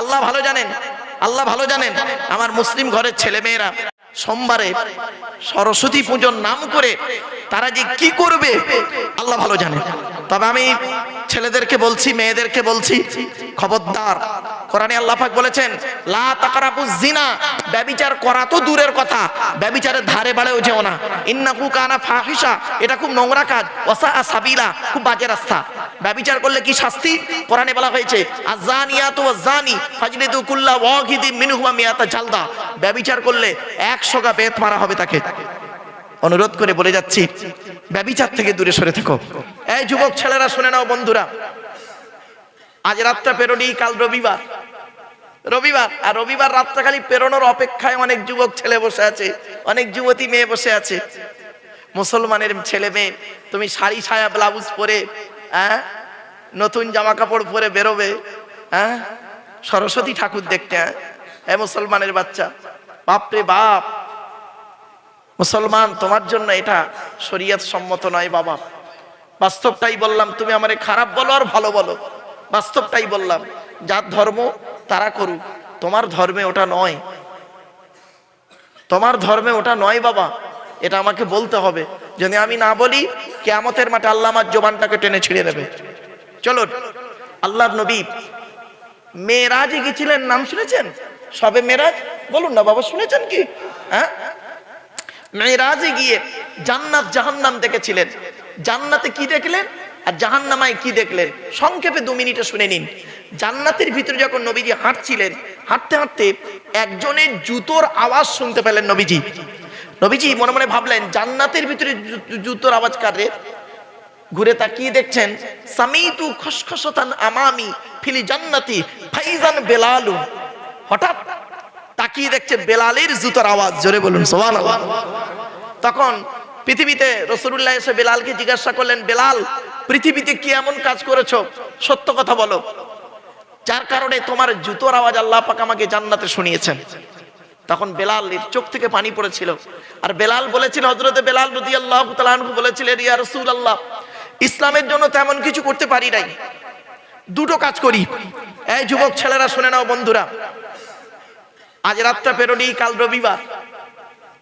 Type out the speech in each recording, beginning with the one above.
আল্লাহ ভালো জানেন, আল্লাহ ভালো জানেন, আমার মুসলিম ঘরের ছেলে মেয়েরা সোমবারে সরস্বতী পুজোর নাম করে তারা যে কি করবে, আল্লাহ ভালো জানেন। তবে আমি ছেলেদেরকে বলছি, মেয়েদেরকে বলছি, খবরদার কোরআনে আল্লাহ পাক বলেছেন, লা তাকরাবুজ জিনা ব্যভিচার করা তো দূরের কথা ব্যভিচারের ধারে বাড়েও যেও না। ইন্নাকু কানা ফাহিশা, এটা খুব নোংরা কাজ। ওয়াসা সাবিলা, খুব বাজে রাস্তা। ব্যভিচার করলে কি শাস্তি? কোরআনে বলা হয়েছে আজানিয়াতু ওয়াজানি ফাজলিদু কুল্লা ওয়াহিদি মিনহুমা মিয়াতা জালদা করলে 100 গা বেত মারা হবে তাকে। অনুরোধ করে বলে যাচ্ছি ব্যভিচার থেকে দূরে সরে থেকো। এই যুবক ছেলেরা, শুনে নাও বন্ধুরা। আজ রাতটা পেরোনি, কাল রবিবার। রবিবার, আর রবিবার রাতটা খালি পেরোনোর অপেক্ষায় অনেক যুবক ছেলে বসে আছে, অনেক যুবতী মেয়ে বসে আছে। মুসলমানের ছেলে মেয়ে, তুমি শাড়ি, ছায়া, ব্লাউজ পরে হ্যাঁ? নতুন জামা কাপড় পরে বেরোবে হ্যাঁ? সরস্বতী ঠাকুর দেখতে হ্যাঁ? এ মুসলমানের বাচ্চা। বাপরে বাপ! মুসলমান, তোমার জন্য এটা শরীয়ত সম্মত নয় বাবা। বাস্তবটাই বললাম, তুমি আমারে খারাপ বলো আর ভালো বলো। বাস্তবটাই বললাম, যার ধর্ম তারা করুক। তোমার ধর্মে ওটা নয়। তোমার ধর্মে ওটা নয় বাবা। এটা আমাকে বলতে হবে। যদি আমি না বলি, কেয়ামতের মাঠে আল্লাহ আমার জবানটাকে টেনে ছিঁড়ে দেবে। চলো আল্লাহর নবী মেয়েরাজে গেছিলেন নাম শুনেছেন? সবে মেরাজ বলুন না বাবা, শুনেছেন কি? হ্যাঁ? মেয়েরাজে গিয়ে জান্নাত জাহান্নাম দেখেছিলেন। জান্নাতে কি দেখলেন? আর জাহান্নামায় কি দেখলেন? সংক্ষেপে দু মিনিটে শুনে নিন। জান্নাতের ভিতরে যখন নবীজি হাঁটছিলেন, হাঁটতে হাঁটতে একজনের জুতোর আওয়াজ শুনতে পেলেন নবীজি। নবীজি মনে মনে ভাবলেন, জান্নাতের ভিতরে জুতোর আওয়াজ কারে ঘুরে তাকিয়ে দেখছেন, সামিতু খসখসতান আমামি ফিলি জান্নাতি ফাইজান বেলালু হঠাৎ তাকিয়ে দেখছে বেলালের জুতোর আওয়াজ, জোরে বলুন সোমান তখন পৃথিবীতে রসুল্লাহ এসে বেলালকে জিজ্ঞাসা করলেন, বেলাল পৃথিবীতে কি এমন কাজ করেছ? সত্য কথা বলো। যার কারণে তোমার জুতোর আওয়াজ আল্লাহ পাক আমাকে জান্নাতে শুনিয়েছেন। তখন বেলাল চোখ থেকে পানি পড়েছিল। আর বেলাল বলেছিল হজরতে বেলাল রদি আল্লাহ বলেছিলেন, ইয়া রসুল আল্লাহ ইসলামের জন্য তেমন কিছু করতে পারি নাই। দুটো কাজ করি। এই যুবক ছেলেরা, শুনে নাও বন্ধুরা। আজ রাতটা পেরোনি, কাল রবিবার।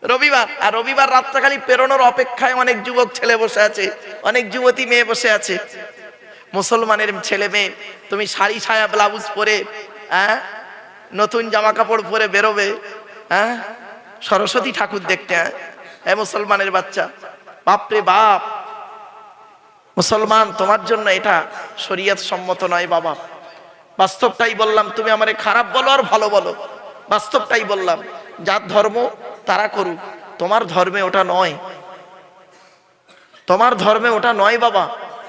রবিবার, আর রবিবার রাতটা খালি পেরোনোর অপেক্ষায় অনেক যুবক ছেলে বসে আছে, অনেক যুবতী মেয়ে বসে আছে। মুসলমানের ছেলে মেয়ে, তুমি শাড়ি, ছায়া, ব্লাউজ পরে হ্যাঁ? নতুন জামা কাপড় পরে বেরোবে হ্যাঁ? সরস্বতী ঠাকুর দেখতে হ্যাঁ? মুসলমানের বাচ্চা। বাপরে বাপ! মুসলমান, তোমার জন্য এটা শরীয়ত সম্মত নয় বাবা। বাস্তবটাই বললাম, তুমি আমারে খারাপ বলো আর ভালো বলো। বাস্তবটাই বললাম, যার ধর্ম তারা করুক। তোমার ধর্মে ওটা নয়। তোমার ধর্মে ওটা নয় বাবা।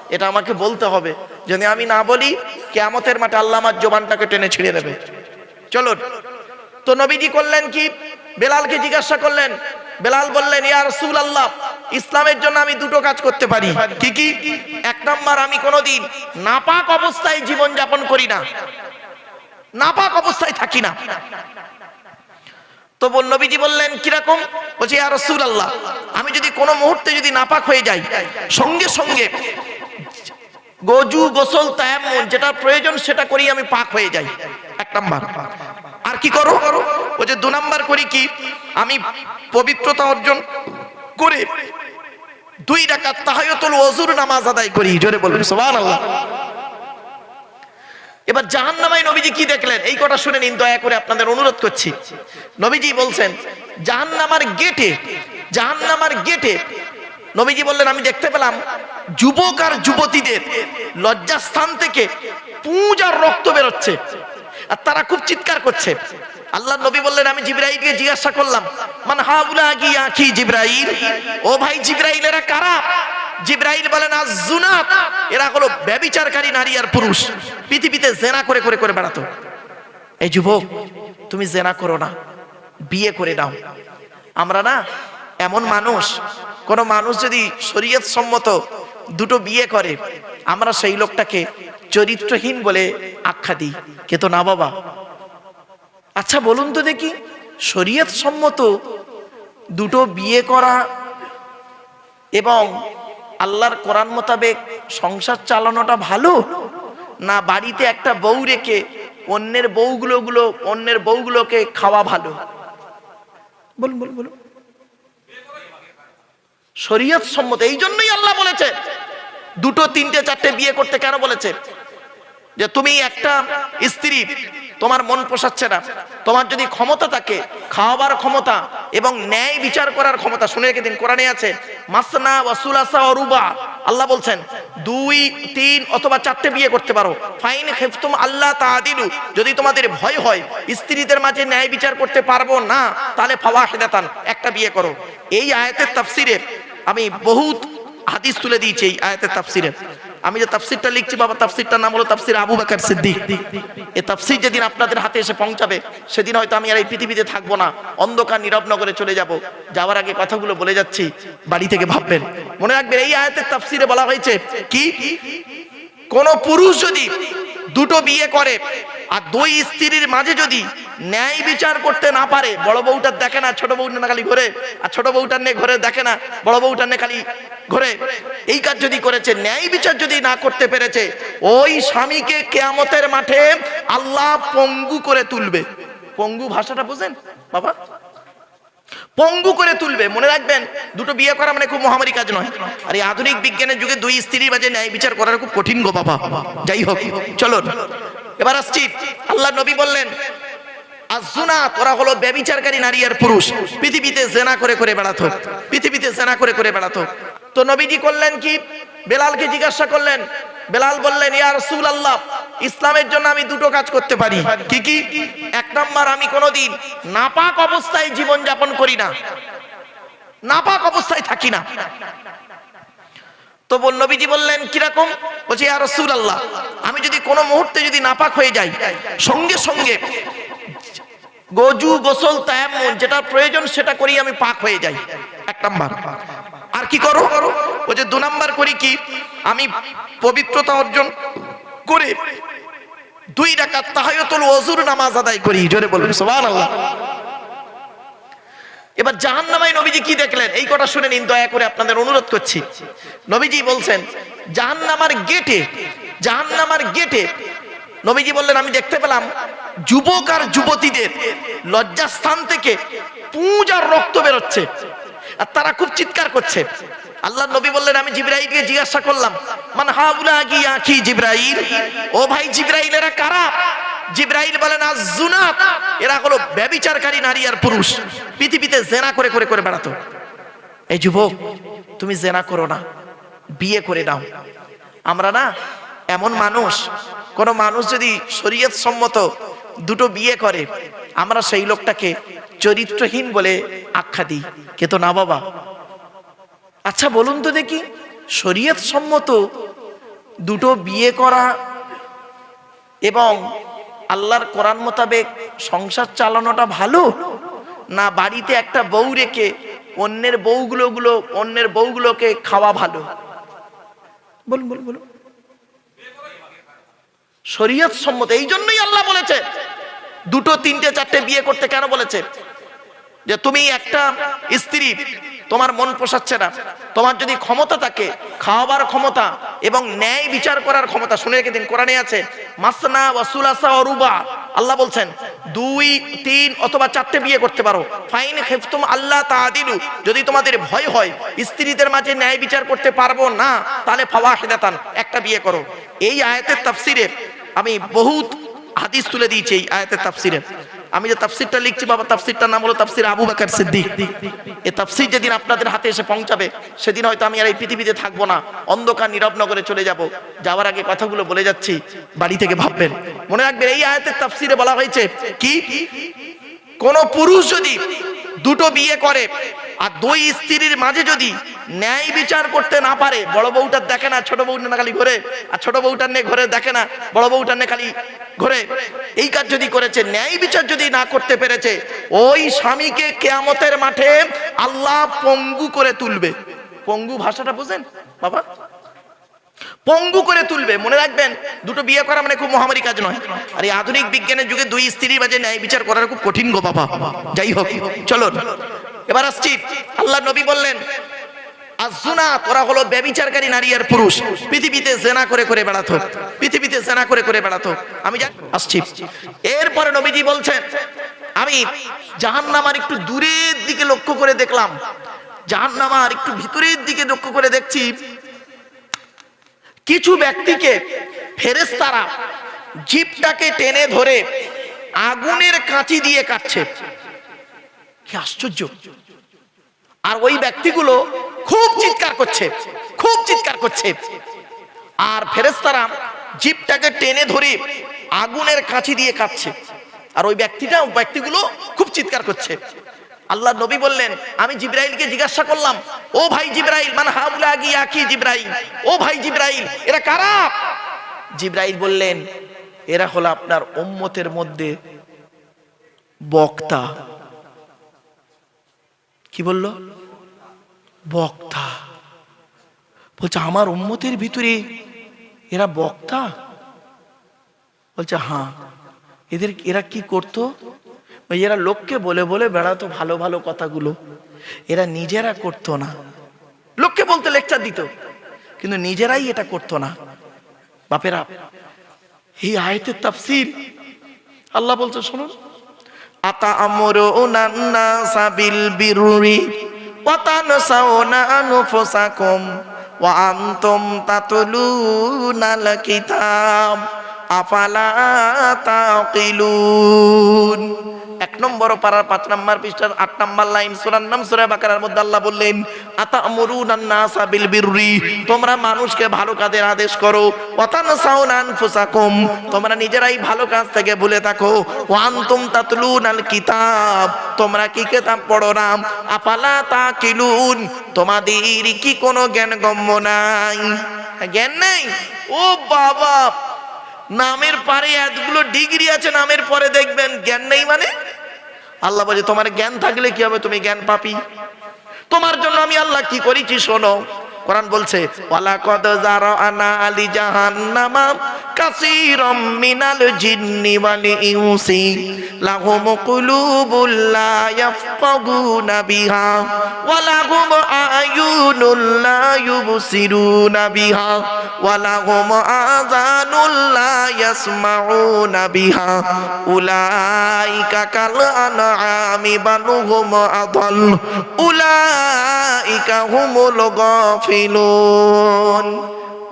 এটা আমাকে বলতে হবে। যদি আমি না বলি, কেয়ামতের মাঠে আল্লাহ আমার জবানটাকে টেনে ছিঁড়ে দেবে। চলো তো নবীজি করলেন কি? বেলালকে জিজ্ঞাসা করলেন। বেলাল বললেন, ইয়া রাসূল আল্লাহ ইসলামের জন্য আমি দুটো কাজ করতে পারি। কি কি? এক নাম্বার, আমি কোনোদিন নাপাক অবস্থায় জীবন যাপন করি না। নাপাক অবস্থায় থাকি না। তো নবীজি বললেন, কীরকম? বলছি আর রাসূল আল্লাহ আমি যদি কোনো মুহূর্তে যদি নাপাক হয়ে যাই, সঙ্গে সঙ্গে গজু, গোসল তায়াম্মুম যেটা প্রয়োজন সেটা করি আমি পাক হয়ে যাই। এক নাম্বার। আর কি করো? ও যে দু নাম্বার করি কি? আমি পবিত্রতা অর্জন করে দুই রাকাত তাহায়াতুল ওযুর নামাজ আদায় করি। জোরে বলুন, সুবহানাল্লাহ। এবার জাহান্নামায় নবীজি কি দেখলেন? এই কথা শুনে নিন, দয়া করে আপনাদের অনুরোধ করছি। নবীজি বলছেন, জাহান্নামার গেটে জাহান্নামার গেটে নবীজি বললেন, আমি দেখতে পেলাম যুবক আর যুবতীদের লজ্জাস্থান থেকে পুঁজ আর রক্ত বেরোচ্ছে। আর তারা খুব চিৎকার করছে। আল্লাহ নবী বললেন, আমি জিব্রাইলকে জিজ্ঞাসা করলাম, মান হাউলা গিয়া কি জিব্রাইল? ও ভাই জিব্রাইল এরা কারা? জিব্রাইল বলেন আজুনাত এরা হলো ব্যভিচারকারী নারী আর পুরুষ। পৃথিবীতে জেনা করে করে করে বেড়াতো। এই যুবক, তুমি জেনা করো না, বিয়ে করে নাও। আমরা না, এমন মানুষ, কোন মানুষ যদি শরীয়ত সম্মত দুটো বিয়ে করে, আমরা সেই লোকটাকে চরিত্রহীন বলে আখ্যা দিই। কিন্তু না বাবা? আচ্ছা বলুন তো দেখি শরীয়ত সম্মত দুটো বিয়ে করা এবং আল্লাহর কোরআন মোতাবেক সংসার চালানোটা ভালো? না বাড়িতে একটা বউ রেখে অন্যের বউগুলো গুলো অন্যের বউগুলোকে খাওয়া ভালো? বলুন বলুন বলুন। শরীয়ত সম্মত এই জন্যই আল্লাহ বলেছে দুটো তিনটে চারটে বিয়ে করতে কেন বলেছে? যে তুমি একটা স্ত্রী তোমার মন পোষাচ্ছে না। তোমার যদি ক্ষমতা থাকে খাওয়াবার ক্ষমতা এবং ন্যায় বিচার করার ক্ষমতা, শুনে রেখে দিন, কোরআনে আছে, মাসনা ওয়াসুলাসা অরুবা আল্লাহ বলছেন, দুই, তিন অথবা চারটে বিয়ে করতে পারো। ফাইন খেফতুম আল্লাহ তাআদিলু। যদি তোমাদের ভয় হয়, স্ত্রীদের মাঝে ন্যায় বিচার করতে পারব না, তাহলে ফাওয়াহিদাতান, একটা বিয়ে করো। এই আয়াতের তাফসিরে আমি বহুত হাদিস তুলে দিয়েছে এই আয়াতের তাফসিরে। আমি যে তাফসিরটা লিখছি, বাবা, তাফসিরটার নাম হলো তাফসির আবু বকর সিদ্দিক। এই তাফসির যেদিন আপনাদের হাতে এসে পৌঁছাবে, সেদিন হয়তো আমি আর এই পৃথিবীতে থাকব না। অন্ধকার নীরব নগরে চলে যাব। যাওয়ার আগে কথাগুলো বলে যাচ্ছি, বাড়ি থেকে ভাববেন। মনে রাখবেন, এই আয়াতের তাফসিরে বলা হয়েছে কি? কোন পুরুষ যদি দুটো বিয়ে করে আর দুই স্ত্রীর মাঝে যদি ন্যায় বিচার করতে না পারে, বড় বউটার দেখে না, ছোট বউটা না খালি ঘরে, আর ছোট বউটার নে ঘরে দেখে না, বড় বউটার নে খালি ঘরে, এই কাজ যদি করেছে, ন্যায় বিচার যদি না করতে পেরেছে, ওই স্বামীকে কেয়ামতের মাঠে আল্লাহ পঙ্গু করে তুলবে। পঙ্গু ভাষাটা বুঝেন, বাবা? পঙ্গু করে তুলবে, মনে রাখবেন, দুটো বিয়ে করা মানে খুব মহামারী কাজ নয়। আর এই আধুনিক বিজ্ঞানের যুগে দুই স্ত্রীর মাঝে ন্যায় বিচার করার খুব কঠিন গো, বাবা। যাই হোক চলো এবার আসছি। আল্লাহ নবী বললেন তোরা হলো নারী আর পুরুষ। পৃথিবীতে করে করে বেড়াতো। পৃথিবীতে করে করে বেড়াতো। তো করলেন কি? বেলালকে জিজ্ঞাসা করলেন। বেলাল বললেন আল্লাহ ইসলামের জন্য আমি দুটো কাজ করতে পারি। কি কি? এক নাম্বার, আমি কোনোদিন নাপাক অবস্থায় জীবন যাপন করি না। নাপাক অবস্থায় থাকি না। তো নবীজি বললেন, কীরকম? বলছে আর রাসূল আল্লাহ আমি যদি কোনো মুহূর্তে যদি নাপাক হয়ে যাই, সঙ্গে সঙ্গে গজু, গোসল তায়াম্মুম যেটা প্রয়োজন সেটা করি আমি পাক হয়ে যাই। এক নাম্বার। আর কি করো? ও যে দু নাম্বার করি কি? আমি পবিত্রতা অর্জন করে দুই রাকাত তাহায়াতুল ওযুর নামাজ আদায় করি। জোরে বলুন, সুবহানাল্লাহ। এবার জাহান্নামায় নবীজি কি দেখলেন? এই কথা শুনে নিন, দয়া করে আপনাদের অনুরোধ করছি। নবীজি বলছেন, জাহান্নামার গেটে জাহান্নামার গেটে, নবীজি বললেন, আমি দেখতে পেলাম যুবক আর যুবতীদের লজ্জাস্থান থেকে পুঁজ আর রক্ত বেরোচ্ছে। আর তারা খুব চিৎকার করছে। আল্লাহ নবী বললেন, আমি জিব্রাইলকে জিজ্ঞাসা করলাম, মান হাউলা কি আখি জিব্রাইল? ও ভাই জিব্রাইল এরা কারা? জিব্রাইল বলেন আজুনাত এরা হলো ব্যভিচারকারী নারী আর পুরুষ। পৃথিবীতে জেনা করে করে করে বেড়াতো। এই যুবক, তুমি জেনা করো না, বিয়ে করে নাও। আমরা না, এমন মানুষ, কোন মানুষ যদি শরীয়ত সম্মত দুটো বিয়ে করে, আমরা সেই লোকটাকে চরিত্রহীন বলে আখ্যা দিই। কিন্তু না, বাবা? আচ্ছা বলুন তো দেখি শরীয়ত সম্মত দুটো বিয়ে করা এবং আল্লাহর কোরআন মোতাবেক সংসার চালানোটা ভালো? না বাড়িতে একটা বউ রেখে অন্যের বউগুলো গুলো অন্যের বউগুলোকে খাওয়া ভালো? বলুন বলুন বলুন। শরীয়ত সম্মত এই জন্যই আল্লাহ বলেছে দুটো তিনটে চারটে বিয়ে করতে কেন বলেছে? যে তুমি একটা স্ত্রী, তোমার মন পোষাচ্ছে না। তোমার যদি ক্ষমতা থাকে খাওয়াবার ক্ষমতা এবং ন্যায় বিচার করার ক্ষমতা, শুনে রেখে দিন, কোরআনে আছে, মাসনা ওয়াসুলাসা অরুবা আল্লাহ বলছেন, দুই, তিন অথবা চারটে বিয়ে করতে পারো। ফাইন খেফতুম আল্লাহ তাআদিলু। যদি তোমাদের ভয় হয়, স্ত্রীদের মাঝে ন্যায় বিচার করতে পারব না, তাহলে ফাওয়া ফাওয়াহিদাতান, একটা বিয়ে করো। এই আয়াতের তাফসিরে আমি বহুত হাদিস তুলে দিয়েছি, এই আয়াতের তাফসিরে। আমি যে তাফসিরটা লিখছি, বাবা, তাফসিরটার নাম হলো তাফসির আবু বকর সিদ্দিক। এই তাফসির যেদিন আপনাদের হাতে এসে পৌঁছাবে, সেদিন হয়তো আমি আর এই পৃথিবীতে থাকব না, অন্ধকার নীরব নগরে চলে যাব। যাওয়ার আগে কথাগুলো বলে যাচ্ছি, বাড়ি থেকে ভাববেন। মনে রাখবেন, এই আয়াতের তাফসিরে বলা হয়েছে, কি? কোন পুরুষ যদি দুটো বিয়ে করে। আর দুই স্ত্রীর মাঝে যদি ন্যায় বিচার করতে না পারে, বড় বউটার দেখে না, ছোট বউটা না খালি ঘরে, আর ছোট বউটার নে ঘরে দেখে না, বড় বউটার নে খালি ঘরে। এই কাজ যদি করেছে, ন্যায় বিচার যদি না করতে পেরেছে, ওই স্বামীকে কেয়ামতের মাঠে আল্লাহ পঙ্গু করে তুলবে। পঙ্গু ভাষাটা বুঝেন, বাবা? পঙ্গু করে তুলবে, মনে রাখবেন? দুটো বিয়ে করা মানে খুব মহামারী কাজ নয়। আর এই আধুনিক বিজ্ঞানের যুগে দুই স্ত্রীর মাঝে ন্যায় বিচার করার খুব কঠিন গো বাবা। যাই হোক চলো এবার আসছি। আল্লাহ নবী বললেন ওরা হলো নারী আর পুরুষ। পৃথিবীতে করে করে বেড়াতো। পৃথিবীতে করে করে বেড়াতো। আমি এরপরে নবীজি বলছেন, আমি জাহান্নামার একটু দূরের দিকে লক্ষ্য করে দেখলাম। জাহান্নামার একটু ভিতরের দিকে লক্ষ্য করে দেখছি কিছু ব্যক্তিকে ফেরেস্তারা জিপটাকে টেনে ধরে আগুনের কাঁচি দিয়ে কাটছে। কি আশ্চর্য। আর ওই ব্যক্তিগুলো খুব চিৎকার করছে, খুব চিৎকার করছে। আর ফেরেস্তারা জিপটাকে টেনে ধরে আগুনের কাঁচি দিয়ে কাটছে। আর ওই ব্যক্তিটা, ব্যক্তিগুলো খুব চিৎকার করছে। আল্লাহ নবী বললেন, আমি জিব্রাইলকে জিজ্ঞাসা করলাম, ও ভাই জিব্রাইল মানে হাউলা গিয়া কি জিব্রাইল? ও ভাই জিব্রাইল, এরা কারা? জিব্রাইল বললেন, এরা হলো আপনার উম্মতের মধ্যে বক্তা। কি বলল? বক্তা। বলছে, আমার উম্মতের ভিতরে এরা বক্তা? বলছে হ্যাঁ। এদের, এরা কি করতো? ওই এরা লোককে বলে বলে বেড়াতো ভালো ভালো কথাগুলো। এরা নিজেরা করতো না। লোককে বলতে লেকচার দিত, কিন্তু নিজেরাই এটা করতো না। বাপেরা, এই আয়তের তাফসির, আল্লাহ বলছে, শুনুন, আতা আমরো নান্না সাবিল বিরুরি ওয়াতানসাউনা আনফুসাকুম, ওয়া আনতুম তাতলুনাল কিতাব আফালা তাকিলুন? এক নম্বর পাড়ার পাঁচ নম্বর পৃষ্ঠার আট নম্বর লাইন সুরার নাম সুরা বাকারার মধ্যে আল্লাহ বললেন আতা আমরুনান নাসা বিল বিররি? তোমরা মানুষকে ভালো কাজের আদেশ করো। ওয়াতানসাউনা আনফুসাকুম? তোমরা নিজেরাই ভালো কাজ থেকে ভুলে থাকো। ওয়ান্তুম তাতলুনাল কিতাব? তোমরা কি কিতাব পড়ো না? আফালা তাকিলুন? তোমাদের কি কোনো জ্ঞান গম্য নাই? জ্ঞান নেই? ও বাবা! নামের পারে এতগুলো ডিগ্রি আছে, নামের পরে দেখবেন জ্ঞান নেই মানে? আল্লাহ বলে, তোমার জ্ঞান থাকলে কি হবে? তুমি জ্ঞান পাপি। তোমার জন্য আমি আল্লাহ কি করেছি, শোনো। কোরআন বলছে ওয়ালা কদ জারানা আলি জাহান্নামা কাসীরাম মিনাল জিন্নি ওয়াল ইনসি লাহুম কুলুবুল লা বিহা, ওয়া আয়ুনুল লা ইউবসিরুনা বিহা, ওয়া আযানুল লা ইয়াসমাউনা বিহা, উলাইকা কাল আনআমি বালুহুম আদাল, উলাইকা হুমুল গাফিলুন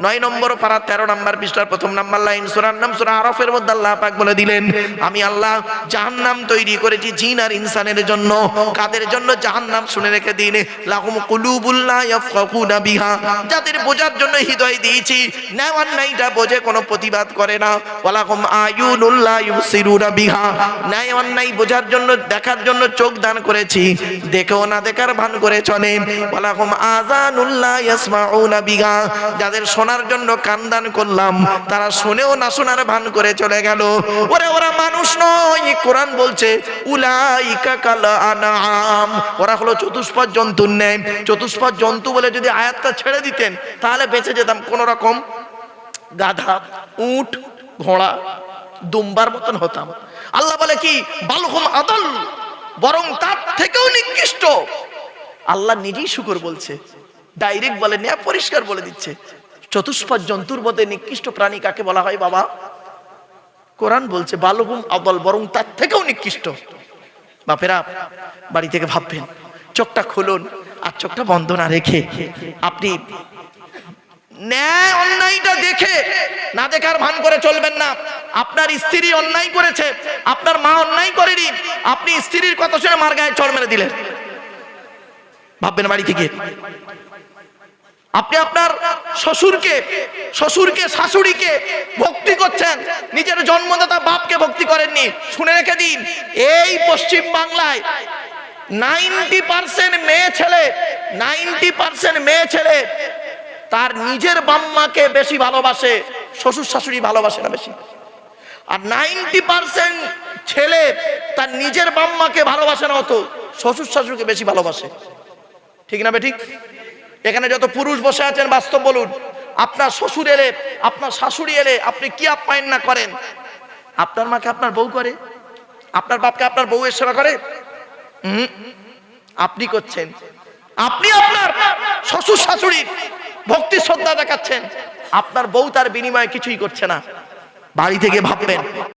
নয় নম্বর পারা তেরো নম্বর পৃষ্ঠার প্রথম নাম্বার লাইন, সুরার নাম সুরা আরফের মধ্যে আল্লাহ পাক বলে দিলেন, আমি আল্লাহ জাহান্নাম তৈরি করেছি জিন আর ইনসানের জন্য, কাদের জন্য? জাহান্নাম শুনে রেখে দিন, লাহুম বিহা, যাদের বোঝার জন্য হৃদয় দিয়েছি নাইটা বোঝে, কোনো প্রতিবাদ করে না, ওয়ালাহুম আয়ুনুল্লাহ ইউসিরুনা বিহা ন্যায় অন্যায় বোঝার জন্য, দেখার জন্য চোখ দান করেছি, দেখেও না দেখার ভান করে চলে ইয়াসমাউনা বিহা, যাদের শোনার জন্য কান দান করলাম। তারা শুনেও না শোনার ভান করে চলে গেল। ওরে, ওরা মানুষ নয়, কোরআন বলছে ওরা হলো চতুষ্পদ জন্তুর ন্যায়। চতুষ্পদ জন্তু বলে যদি আয়াতটা ছেড়ে দিতেন, তাহলে বেঁচে যেতাম কোন রকম। গাধা, উট, ঘোড়া, দুম্বার মতন হতাম। আল্লাহ বলে কি? বালহুম আদল, বরং তার থেকেও নিকৃষ্ট। আল্লাহ নিজেই শুকর বলছে। ডাইরেক্ট বলে, নেয়া পরিষ্কার বলে দিচ্ছে। চতুষ্পদ জন্তুর মধ্যে নিকৃষ্ট প্রাণী কাকে বলা হয় বাবা? কোরআন বলছে, বালহুম আদল, বরং তার থেকেও নিকৃষ্ট। বাপেরা, বাড়ি থেকে ভাববেন, চোখটা খুলুন আর চোখটা বন্ধ না রেখে আপনি ন্যায় অন্যায়টা দেখে না দেখার ভান করে চলবেন না। আপনার স্ত্রী অন্যায় করেছে, আপনার মা অন্যায় করেনি, আপনি স্ত্রীর কথা শুনে মার গায়ে চড় মেরে দিলেন। ভাববেন বাড়ি থেকে। আপনি আপনার শ্বশুরকে শ্বশুরকে, শাশুড়িকে ভক্তি করছেন। নিজের জন্মদাতা বাপকে ভক্তি করেননি। শুনে রেখে দিন, এই পশ্চিম বাংলায় নাইনটি পার্সেন্ট মেয়ে ছেলে, নাইনটি পার্সেন্ট মেয়ে ছেলে, তার নিজের বাম্মাকে বেশি ভালোবাসে, শ্বশুর, শাশুড়ি ভালোবাসে না বেশি। আর নাইনটি পার্সেন্ট ছেলে তার নিজের বাম্মাকে ভালোবাসে না অত, শ্বশুর, শাশুড়িকে বেশি ভালোবাসে। ঠিক না বে ঠিক? এখানে যত পুরুষ বসে আছেন, বাস্তব বলুন। আপনার শ্বশুর এলে, আপনার শাশুড়ি এলে, আপনি কি আপ্যায়ন না করেন? আপনার মাকে আপনার বউ করে? আপনার বাপকে আপনার বউয়ের সেবা করে? আপনি করছেন। আপনি আপনার শ্বশুর শাশুড়ির ভক্তি শ্রদ্ধা দেখাচ্ছেন। আপনার বউ তার বিনিময়ে কিছুই করছে না। বাড়ি থেকে ভাববেন।